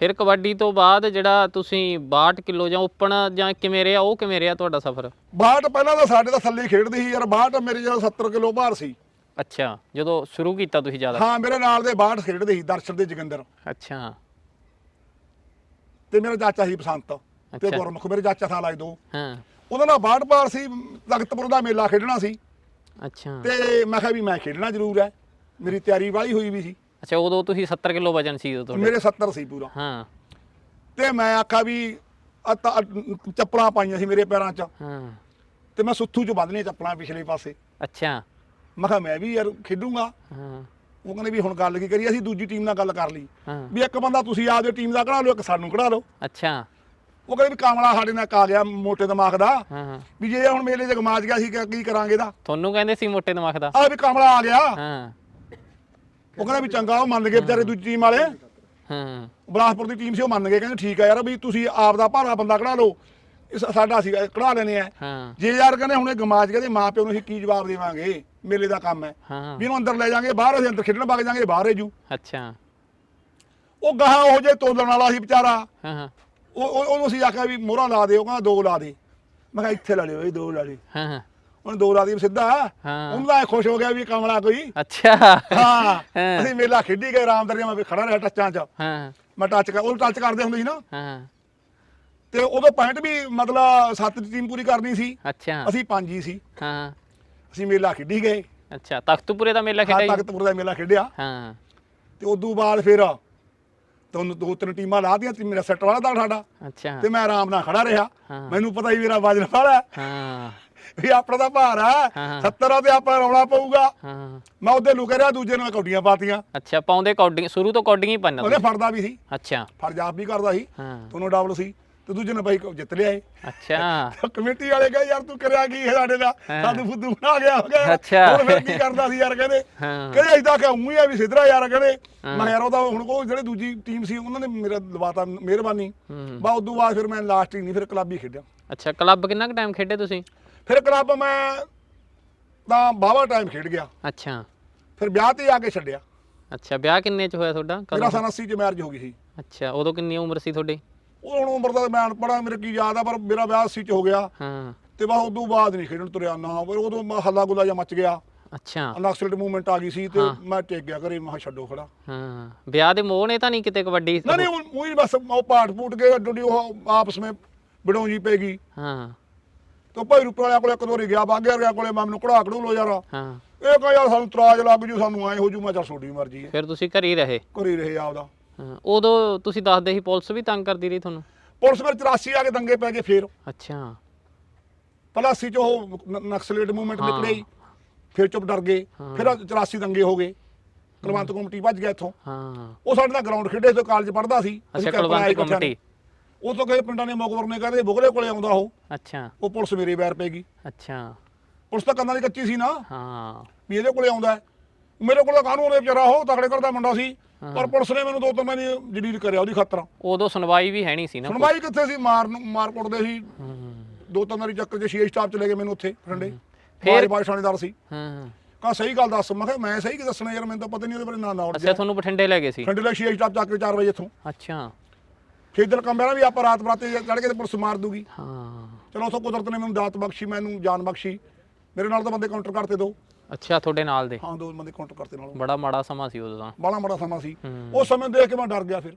ਫਿਰ ਕਬੱਡੀ ਤੋਂ ਬਾਅਦ ਜਿਹੜਾ ਤੁਸੀਂ 62 ਕਿਲੋ ਜਾਂ ਓਪਨ ਜਾਂ ਕਿਵੇਂ ਰਿਹਾ ਉਹ ਕਿਵੇਂ ਰਿਹਾ ਤੁਹਾਡਾ ਸਫ਼ਰ? ਬਾਹਟ ਪਹਿਲਾਂ ਤਾਂ ਸਾਡੇ ਤਾਂ ਥੱਲੇ ਖੇਡਦੀ ਸੀ ਯਾਰ ਬਾਹਟ ਮੇਰੇ ਜਦੋਂ 70 ਕਿਲੋ ਭਾਰ ਸੀ। ਅੱਛਾ ਜਦੋਂ ਸ਼ੁਰੂ ਕੀਤਾ ਤੁਸੀਂ ਜ਼ਿਆਦਾ? ਹਾਂ ਮੇਰੇ ਨਾਲ ਦੇ ਬਾਹਟ ਖੇਡਦੇ ਸੀ ਦਰਸ਼ਨ ਦੇ ਜੋਗਿੰਦਰ। ਅੱਛਾ। ਤੇ ਮੇਰਾ ਚਾਚਾ ਸੀ ਬਸੰਤ ਤੇ। ਗੁਰਮੁਖ ਮੇਰੇ ਚਾਚਾ ਸਾਲ ਆਏ ਦੋ। ਹਾਂ। ਉਹਨਾਂ ਨਾਲ ਬਾਹਟ ਭਾਰ ਸੀ ਤਖਤਪੁਰ ਦਾ ਮੇਲਾ ਖੇਡਣਾ ਸੀ। ਅੱਛਾ। ਤੇ ਮੈਂ ਕਿਹਾ ਵੀ ਮੈਂ ਖੇਡਣਾ ਜ਼ਰੂਰ ਹੈ। ਮੇਰੀ ਤਿਆਰੀ ਵਾਲੀ ਹੋਈ ਵੀ ਸੀ। ਅੱਛਾ ਉਦੋਂ ਤੁਸੀਂ 70 ਕਿਲੋ ਵਜਨ ਸੀ ਉਦੋਂ ਤੁਹਾਡੇ। ਮੇਰੇ 70 ਸੀ ਪੂਰਾ। ਹਾਂ। ਤੇ ਮੈਂ ਆਖਿਆ ਵੀ ਆਹ ਤਾਂ ਚੱਪਲਾਂ ਪਾਈਆਂ ਸੀ ਮੇਰੇ ਪੈਰਾਂ 'ਚ। ਹਾਂ। ਤੇ ਮੈਂ ਸੁੱਥੂ 'ਚ ਬੰਨ੍ਹਲੀਆਂ ਚੱਪਲਾਂ ਪਿਛਲੇ ਪਾਸੇ। ਅੱਛਾ। ਮੈਂ ਕਿਹਾ ਮੈਂ ਵੀ ਯਾਰ ਖੇਡੂੰਗਾ। ਹਾਂ। ਉਹ ਕਹਿੰਦੇ ਵੀ ਹੁਣ ਗੱਲ ਕੀ ਕਰੀਏ ਅਸੀਂ ਦੂਜੀ ਟੀਮ ਨਾਲ ਗੱਲ ਕਰ ਲਈ। ਹਾਂ। ਵੀ ਇੱਕ ਬੰਦਾ ਤੁਸੀਂ ਆਪਦੀ ਟੀਮ ਦਾ ਕਢਾ ਲਓ ਇੱਕ ਸਾਨੂੰ ਕਢਾ ਲਓ ਅੱਛਾ। ਉਹ ਕਹਿੰਦੇ ਵੀ ਕਾਮਲਾ ਸਾਡੇ ਨਾਲ ਆ ਗਿਆ ਮੋਟੇ ਦਿਮਾਗ ਦਾ। ਹਾਂ ਹਾਂ। ਵੀ ਜੇ ਹੁਣ ਮੇਲੇ 'ਚ ਗਮਾਜ ਗਿਆ ਸੀ ਕਿ ਕੀ ਕਰਾਂਗੇ ਦਾ ਤੁਹਾਨੂੰ ਕਹਿੰਦੇ ਸੀ ਮੋਟੇ ਦਿਮਾਗ ਦਾ? ਆ ਵੀ ਕਾਮਲਾ ਆ ਗਿਆ। ਹਾਂ। ਉਹ ਕਹਿੰਦਾ ਵੀ ਚੰਗਾ ਉਹ ਮੰਨ ਗਏ ਵਿਚਾਰੇ ਦੂਜੀ ਟੀਮ ਵਾਲੇ। ਹਾਂ। ਬਲਾਸਪੁਰ ਦੀ ਟੀਮ ਸੀ ਉਹ ਮੰਨ ਗਏ ਕਹਿੰਦੇ ਠੀਕ ਆ ਯਾਰ ਵੀ ਤੁਸੀਂ ਆਪ ਦਾ ਭਾਰਾ ਬੰਦਾ ਕਢਾ ਲਓ। ਇਹ ਸਾ- ਸਾਡਾ ਸੀ ਕਢਾ ਲੈਨੇ ਆ। ਹਾਂ। ਜੇ ਯਾਰ ਕਹਿੰਦੇ ਹੁਣੇ ਗਮਾਜ ਗਏ ਤੇ ਮਾਂ ਪਿਓ ਨੂੰ ਅਸੀਂ ਕੀ ਜਵਾਬ ਦੇਵਾਂਗੇ? ਮੇਲੇ ਦਾ ਕੰਮ ਹੈ। ਹਾਂ। ਵੀ ਇਹਨੂੰ ਅੰਦਰ ਲੈ ਜਾਾਂਗੇ ਬਾਹਰ ਅਸੀਂ ਅੰਦਰ ਖੇਡਣ ਵਗ ਜਾਾਂਗੇ ਬਾਹਰ ਜੂ ਅੱਛਾ। ਉਹ ਗਾਹਾਂ ਉਹ ਜੇ ਤੋਲਣ ਵਾਲਾ ਸੀ ਵਿਚਾਰਾ। ਹਾਂ ਹਾਂ। ਉਹ ਉਹ- ਉਹਨੂੰ ਅਸੀਂ ਆਖਿਆ ਵੀ ਮੋਹਰਾਂ ਲਾ ਦੇ ਉਹ ਕਹਿੰਦਾ ਦੋ ਲਾ ਦੇ। ਮੈਂ ਕਿਹਾ ਇੱਥੇ ਲਾ ਲਿਓ ਇਹ ਦੋ ਲਾ ਦੇ ਹਾਂ ਹਾਂ। ਉਹਨੇ ਦੋ ਲਾ ਦੀ ਸਿੱਧਾ ਹਾਂ। ਉਹਨੂੰ ਖੁਸ਼ ਹੋ ਗਿਆ ਵੀ ਕਮਲਾ ਕੋਈ। ਅੱਛਾ। ਹਾਂ ਹਾਂ। ਅਸੀਂ ਮੇਲਾ ਖੇਡੀ ਗਏ ਰਾਮਦਰੀਆਂ ਮੈਂ ਵੀ ਖੜਾ ਰਿਹਾ ਟੱਚਾਂ 'ਚ। ਹਾਂ। ਮੈਂ ਟੱਚ ਕਰ ਉਹ ਟੱਚ ਕਰਦੇ ਹੁੰਦੇ ਸੀ ਨਾ। ਹਾਂ। ਤੇ ਉਦੋਂ ਪੁਆਇੰਟ ਵੀ ਮਤਲਬ ਸੱਤ ਦੀ ਟੀਮ ਪੂਰੀ ਕਰਨੀ ਸੀ। ਅੱਛਾ। ਅਸੀਂ ਪੰਜ ਹੀ ਸੀ। ਹਾਂ। ਅਸੀਂ ਮੇਲਾ ਖੇਡੀ ਗਏ। ਅੱਛਾ ਤਖਤਪੁਰੇ ਦਾ ਮੇਲਾ ਖੇਡਿਆ ਜੀ? ਤਖਤਪੁਰ ਦਾ ਮੇਲਾ ਖੇਡਿਆ। ਹਾਂ। ਤੇ ਉਦੋਂ ਬਾਅਦ ਫਿਰ ਤੁਹਾਨੂੰ ਦੋ ਤਿੰਨ ਟੀਮਾਂ ਲਾਤੀਆਂ ਤੇ ਮੇਰਾ ਸੈੱਟ ਵਾਲਾ ਦਾ ਸਾਡਾ। ਅੱਛਾ। ਤੇ ਮੈਂ ਆਰਾਮ ਨਾਲ ਖੜਾ ਰਿਹਾ। ਹਾਂ। ਮੈਨੂੰ ਪਤਾ ਹੀ ਮੇਰਾ ਵਜਨ ਵਾਲਾ ਹੈ, ਹਾਂ। ਵੀ ਆਪਣਾ ਤਾਂ ਭਾਰ ਆ। ਹਾਂ। 70 ਆ ਤੇ ਆਪਣਾ ਰੌਲਾ ਪਊਗਾ। ਹਾਂ ਮੈਂ ਉਹਦੇ ਲੁਕੇ ਰਿਹਾ ਦੂਜੇ ਨਾਲ ਕੌਡੀਆਂ ਪਾਤੀਆਂ। ਅੱਛਾ ਪਾਉਂਦੇ ਕੋਡਿੰਗ ਸ਼ੁਰੂ ਤੋਂ ਕੋਡਿੰਗ ਹੀ ਪੰਨਾ ਉਹਦੇ ਫੜਦਾ ਵੀ ਸੀ। ਅੱਛਾ। ਫਰਜ਼ ਆਪ ਵੀ ਕਰਦਾ ਸੀ। ਹਾਂ। ਦੋਨੋਂ ਡਬਲ ਸੀ। ਤੇ ਦੂਜੇ ਨੇ ਬਾਈ ਜਿੱਤ ਲਿਆ ਏ ਅੱਛਾ। ਕਮੇਟੀ ਵਾਲੇ ਕਹੇ ਯਾਰ ਤੂੰ ਕਰਿਆ ਕੀ ਸਾਡੇ ਦਾ? ਹਾਂ। ਸਾਨੂੰ ਫੁੱਦੂ ਬਣਾ ਗਿਆ ਹੋ ਗਿਆ। ਅੱਛਾ। ਹੁਣ ਫਿਰ ਕੀ ਕਰਦਾ ਸੀ ਯਾਰ ਕਹਿੰਦੇ। ਹਾਂ। ਕਹਿੰਦੇ ਇਦਾਂ ਕਿ ਉਂ ਹੀ ਆ ਵੀ ਸਿੱਧਰਾ ਯਾਰ ਕਹਿੰਦੇ। ਮੈਂ ਯਾਰ ਉਹਦਾ ਹੁਣ ਉਹ ਜਿਹੜੇ ਦੂਜੀ ਟੀਮ ਸੀ ਉਹਨਾਂ ਨੇ ਮੇਰਾ ਲਵਾਤਾ ਮਿਹਰਬਾਨੀ। ਹੂੰ। ਬਾ ਉਦੋਂ ਬਾਅਦ ਫਿਰ ਮੈਂ ਲਾਸਟ ਹੀ ਨਹੀਂ ਫਿਰ ਕਲੱਬ ਹੀ ਖੇਡਿਆ। ਅੱਛਾ ਕਲੱਬ ਕਿੰਨਾ ਕੁ ਟਾਈਮ ਖੇਡੇ ਤੁਸੀਂ? ਫਿਰ ਕਲੱਬ ਮੈਂ ਤਾਂ ਬਾਵਾ ਟਾਈਮ ਖੇਡ ਗਿਆ। ਅੱਛਾ। ਫਿਰ ਵਿਆਹ ਤੇ ਆ ਕੇ ਛੱਡਿਆ। ਅੱਛਾ ਵਿਆਹ ਕਿੰਨੇ ਚ ਹੋਇਆ ਤੁਹਾਡਾ? ਮੇਰਾ ਸਨ 80 ਚ ਮੈਰਿਜ ਹੋ ਗਈ ਸੀ। ਅੱਛਾ ਉਦੋਂ ਕਿੰਨੀ ਉਮਰ ਸੀ ਤੁਹਾਡੀ? ਉਹ ਹੁਣ ਉਮਰ ਦਾ ਮੈਂ ਅਨਪੜ੍ਹ ਮੇਰੇ ਕੀ ਯਾਦ ਆ ਪਰ ਮੇਰਾ ਵਿਆਹ 80 ਚ ਹੋ ਗਿਆ। ਹਾਂ। ਤੇ ਬਸ ਉਦੋਂ ਬਾਅਦ ਨਹੀਂ ਖੇਡਣ ਤੁਰਿਆ ਨਾ ਫਿਰ ਉਦੋਂ ਮੈਂ ਹੱਲਾ ਗੁੱਲਾ ਜਾਂ ਮਚ ਗਿਆ। ਅੱਛਾ। ਅਨਐਕਸਲਟ ਮੂਵਮੈਂਟ ਆ ਗਈ ਸੀ ਤੇ ਹਾਂ। ਮੈਂ ਟੇਕ ਗਿਆ ਘਰੇ ਮੈਂ ਕਿਹਾ ਛੱਡੋ ਖੜਾ। ਹਾਂ ਵਿਆਹ ਦੇ ਮੋਹ ਨੇ ਤਾਂ ਨਹੀਂ ਕਿਤੇ ਕਬੱਡੀ? ਨਾ ਨਹੀਂ ਉਹ ਹੀ ਬਸ ਉਹ ਪਾਟ ਪੂਟ ਕੇ ਅੱਡੀ ਉਹ ਆਪਸ ਵਿੱਚ ਬਿੜੋਂ ਜੀ ਪੈਗੀ ਹਾਂ। ਤੇ ਭਾਈ ਰੁਪਏ ਵਾਲਿਆਂ ਕੋਲੇ ਇੱਕ ਦੋ ਵਾਰੀ ਗਿਆ ਬਾਗੇ ਵਾਲਿਆਂ ਕੋਲੇ ਮੈਂ ਮੈਨੂੰ ਕਢਾ ਕਢੂ ਲੋ ਯਾਰ। ਹਾਂ। ਇਹ ਕਹਾਂ ਯਾਰ ਸਾਨੂੰ ਤਰਾਜ ਲੱਗ ਜੂ ਸਾਨੂੰ ਐ ਹੋ ਜੂ ਮੈਂ ਚੱਲ ਛੋਡੀ ਮਰਜ਼ੀ ਹੈ। ਫਿਰ ਤੁਸੀਂ ਘਰ ਹੀ ਰਹੇ? ਘਰੇ ਰਹੇ ਆਪਦਾ। ਹਾਂ ਉਦੋਂ ਤੁਸੀਂ ਦੱਸਦੇ ਸੀ ਪੁਲਿਸ ਵੀ ਤੰਗ ਕਰਦੀ ਰਹੀ ਤੁਹਾਨੂੰ? ਪੁਲਿਸ ਮੇਰੇ 84 ਆ ਕੇ ਦੰਗੇ ਪੈ ਗਏ ਫੇਰ। ਅੱਛਾ। ਪਹਿਲਾਂ 80 ਚ ਉਹ ਨ- ਨਕਸਲੇਟ ਮੂਵਮੈਂਟ ਹਾਂ। ਨਿਕਲੇ ਹੀ, ਫਿਰ ਚੁੱਪ ਡਰ ਗਏ ਹਾਂ। ਫਿਰ 84 ਦੰਗੇ ਹੋ ਗਏ। ਕੁਲਵੰਤ ਕਮੇਟੀ ਭੱਜ ਗਿਆ ਇੱਥੋਂ। ਹਾਂ। ਉਹ ਸਾਡੇ ਨਾਲ ਗਰਾਊਂਡ ਖੇਡੇ ਤੋਂ ਕਾਲਜ ਪੜ੍ਹਦਾ ਸੀ। ਅੱਛਾ ਅਸੀਂ ਕੈਂਪ ਲਾਏ ਕੁਲਵੰਤ ਇਕੱਠਿਆਂ ਨੇ। ਕਮੇਟੀ। ਉਹ ਤੋਂ ਕਹੇ ਪਿੰਡਾਂ ਨੇ ਮੋਗਵਰ ਨੇ ਕਹਿੰਦੇ ਬੁਗਲੇ ਕੋਲੇ ਆਉਂਦਾ ਉਹ। ਅੱਛਾ। ਉਹ ਪੁਲਿਸ ਮੇਰੇ ਵੈਰ ਪੈ ਗਈ। ਅੱਛਾ। ਪੁਲਿਸ ਤਾਂ ਕੰਨਾਂ ਦੀ ਕੱਚੀ ਸੀ ਨਾ। ਹਾਂ। ਵੀ ਇਹਦੇ ਕੋਲੇ ਆਉਂਦਾ ਹੈ। ਮੇਰੇ ਕੋਲ ਤਾਂ ਕਾਨੂੰਨ ਦੇ ਵਿਚਾਰਾ ਉਹ ਤਕੜੇ ਕਰਦਾ ਮੁੰਡਾ ਸੀ। ਪਰ ਪੁਲਿਸ ਨੇ ਮੈਨੂੰ ਦੋ ਤਿੰਨ ਮਹੀਨੇ ਜਲੀਲ ਕਰਿਆ ਉਹਦੀ ਖਾਤਰ। ਉਦੋਂ ਸੁਣਵਾਈ ਵੀ ਹੈ ਨਹੀਂ ਸੀ ਨਾ ਸੁਣਵਾਈ ਕਿੱਥੇ ਸੀ? ਮਾਰ ਮਾਰ ਕੁੱਟਦੇ ਸੀ। ਹੂੰ। ਦੋ ਤਿੰਨ ਵਾਰੀ ਚੱਕਰ ਚ ਛੇ ਸਟਾਫ ਚਲੇ ਗਏ ਮੈਨੂੰ ਉੱਥੇ ਫਰੰਡੇ। ਫਿਰ- ਫਿਰ ਬਾਈ ਥਾਣੇਦਾਰ ਸੀ। ਹਾਂ। ਕਹਾ ਸਹੀ ਗੱਲ ਦੱਸ ਮੈਂ ਕਿਹਾ ਮੈਂ ਸਹੀ ਕੀ ਦੱਸਣਾ ਯਾਰ ਮੈਨੂੰ ਤਾਂ ਪਤਾ ਨਹੀਂ ਉਹਦੇ ਬਾਰੇ ਨਾ ਨਾ ਉੱਡ ਅੱਛਾ ਤੁਹਾਨੂੰ ਬਠਿੰਡੇ ਲੈ ਗਏ ਸੀ। ਫਰੰਡੇ ਲਈ ਛੇ ਸਟਾਫ ਚੱਕ ਕੇ 4 ਵਜੇ ਇੱਥੋਂ। ਅੱਛਾ। ਫਿਰ ਦਿਲ ਕੰਬਿਆ ਨਾ ਵੀ ਆਪਾਂ ਰਾਤ ਬਰਾਤੇ ਚੜ ਕੇ ਤੇ ਪੁਲਿਸ ਮਾਰ ਦੂਗੀ। ਹਾਂ। ਚਲੋ ਉਥੋਂ ਕੁਦਰਤ ਨੇ ਮੈਨੂੰ ਦਾਤ ਬਖਸ਼ੀ ਮੈਨੂੰ ਜਾਨ ਬਖਸ਼ੀ। ਮੇਰੇ ਨਾਲ ਤਾਂ ਬੰਦੇ ਕਾਊਂਟਰ ਕਰਤੇ ਦੋ। ਅੱਛਾ ਤੁਹਾਡੇ ਨਾਲ ਦੇ? ਹਾਂ ਦੋ ਬੰਦੇ ਕਾਊਂਟਰ ਕਰਤੇ ਨਾਲ। ਬੜਾ ਮਾੜਾ ਸਮਾਂ ਸੀ ਉਦੋਂ ਤਾਂ। ਬਾਲਾ ਮਾੜਾ ਸਮਾਂ ਸੀ। ਉਸ ਸਮੇਂ ਦੇਖ ਕੇ ਮੈਂ ਡਰ ਗਿਆ ਫਿਰ।